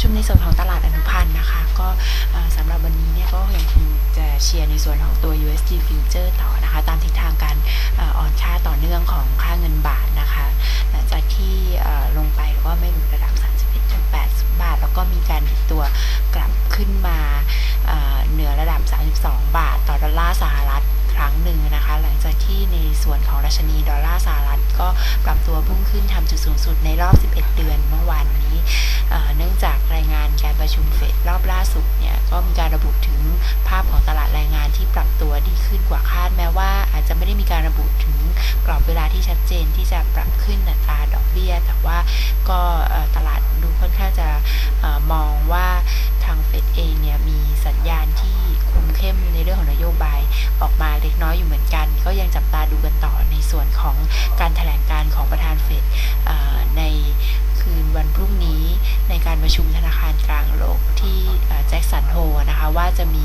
ชุมในส่วนของตลาดอนุพันธ์นะคะ ก็สำหรับวันนี้เนี่ยก็ยังคงจะเชียร์ในส่วนของตัว USD Future ต่อนะคะ ตามทิศทางการอ่อนค่าต่อเนื่องของค่าเงินบาทนะคะหลังจากที่ลงไปแล้วก็ไม่หลุดระดับ 31.80บาท แล้วก็มีการดิดตัวกลับขึ้นมาเหนือระดับ 32 บาท ต่อดอลลาร์สหรัฐครั้งหนึ่งนะคะ หลังจากที่ในส่วนของดัชนีดอลลาร์สหรัฐ ก็ปรับตัวพุ่งขึ้นทำจุดสูงสุดในรอบ 11 เดือนเมื่อวานนี้ เนื่องจากรายงานการประชุมเฟดรอบล่าสุดเนี่ยก็มีการระบุถึงภาพของตลาดแรงงานที่ปรับตัวดีขึ้นกว่าคาดแม้ว่าอาจจะไม่ได้มีการระบุถึงกรอบเวลาที่ชัดเจนที่จะปรับขึ้นอัตราดอกเบี้ย แต่ว่าก็ตลาดดูค่อนข้างจะมองว่าทางเฟดเองเนี่ยมีสัญญาณที่คุมเข้มในเรื่องของนโยบายออกมาเล็กน้อยอยู่เหมือนกัน ก็ยังจับตาดูกันต่อ ส่วนของการแถลงการของประธานเฟดในคืนวันพรุ่งนี้ในการประชุมธนาคารกลางโลกที่แจ็คสันโฮนะคะว่าจะมี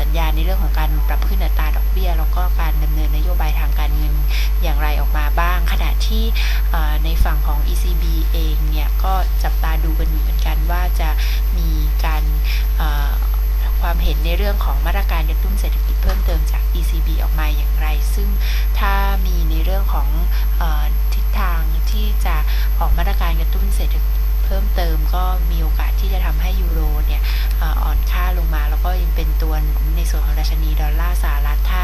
สัญญาณในเรื่องของการปรับขึ้นอัตราดอกเบี้ย แล้วก็การดำเนินนโยบายทางการเงินอย่างไรออกมาบ้าง ขณะที่ในฝั่งของ ECB เองเนี่ยก็จับตาดูกันอยู่เหมือนกันว่าจะมีการความเห็นในเรื่องของมาตรการกระตุ้นเศรษฐกิจเพิ่มเติม การกระตุ้นเศรษฐกิจเพิ่มเติมก็มีโอกาสที่จะทำให้ยูโรเนี่ยอ่อนค่าลงมา แล้วก็ยังเป็นตัวในส่วนของดัชนีดอลลาร์สหรัฐถ้า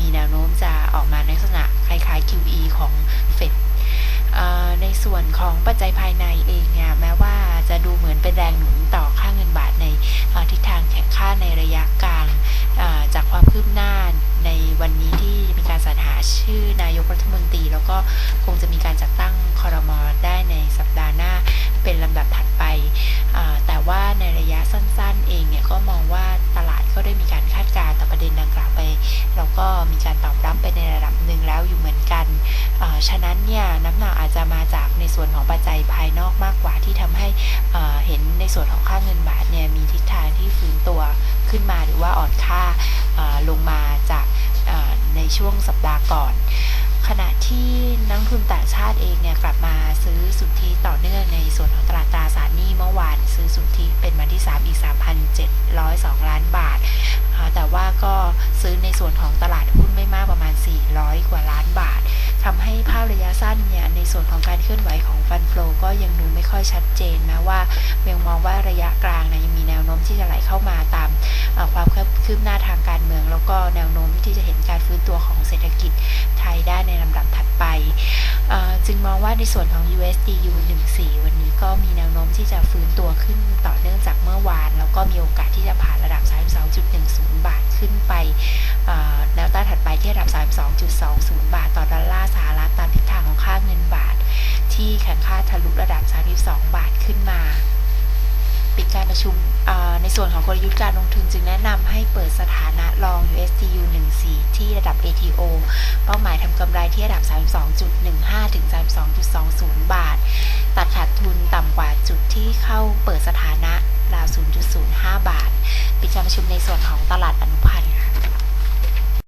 มีแนวโน้มจะออกมาในลักษณะคล้ายๆ QE ของเฟดในส่วนของปัจจัยภายในเองเนี่ยแม้ว่าจะดูเหมือนเป็นแรงหนุนต่อค่าเงินบาทในทิศทางแข็งค่าในระยะกลางจากความคืบหน้าในวันนี้ที่มีการสรรหาชื่อนายกรัฐมนตรี แล้วก็คง สั้น ๆ เองเนี่ยก็มองว่าตลาดก็ได้มีการคาดการณ์ต่อประเด็นดังกล่าวไป แล้วก็มีการตอบรับไปในระดับหนึ่งแล้วอยู่เหมือนกัน ฉะนั้นเนี่ยน้ำหนักอาจจะมาจากในส่วนของปัจจัยภายนอกมากกว่าที่ทำให้เห็นในส่วนของค่าเงินบาทเนี่ยมีทิศทางที่ฟื้นตัวขึ้นมาหรือว่าอ่อนค่าลงมาจากในช่วงสัปดาห์ก่อนขณะที่นักทุนต่างชาติเองเนี่ยกลับมาซื้อสุทธิต่อเนื่องในส่วนของตลาดตราสารหนี้เมื่อวานซื้อสุทธิเป็น ที่ 3 อีก 3,702 ล้านบาท แต่ว่าก็ซื้อในส่วนของตลาดหุ้นไม่มากประมาณ 400 กว่าล้านบาททำให้ภาพระยะสั้นเนี่ยในส่วนของการเคลื่อนไหวของฟันฟลอก็ยังดูไม่ค่อยชัดเจนแม้ว่ายังมองว่าระยะกลางนี่ยยังมีแนวโน้มที่จะไหลเข้ามาตามความคืบหน้าทางการเมือง แล้วก็แนวโน้มที่จะเห็นการฟื้นตัวของเศรษฐกิจไทยได้ในลำดับถัดไปเจึงมองว่าในส่วนของ USDU 14 วันนี้ก็มีแนวโน้มที่จะฟื้นตัวขึ้นต่อเนื่องจากเมื่อวาน แล้วก็มีโอกาสที่จะผ่านระดับ 32.10 บาทขึ้นไปแนวต้านถัดไปที่ระดับ 32.20 บาท ต่อดอลลาร์สหรัฐตามทิศทางของค่าเงินบาท ที่แข็งค่าทะลุระดับ 32 บาทขึ้นมาปิดการประชุมในส่วนของกลยุทธ์การลงทุนจึงแนะนำให้เปิดสถานะลอง USDU 14 ที่ระดับ ATO ที่ระดับ 32.15 ถึง 32.20 บาท ตัดขาดทุนต่ำกว่าจุดที่เข้าเปิดสถานะราว 0.05 บาท ปิดการประชุมในส่วนของตลาดอนุพันธ์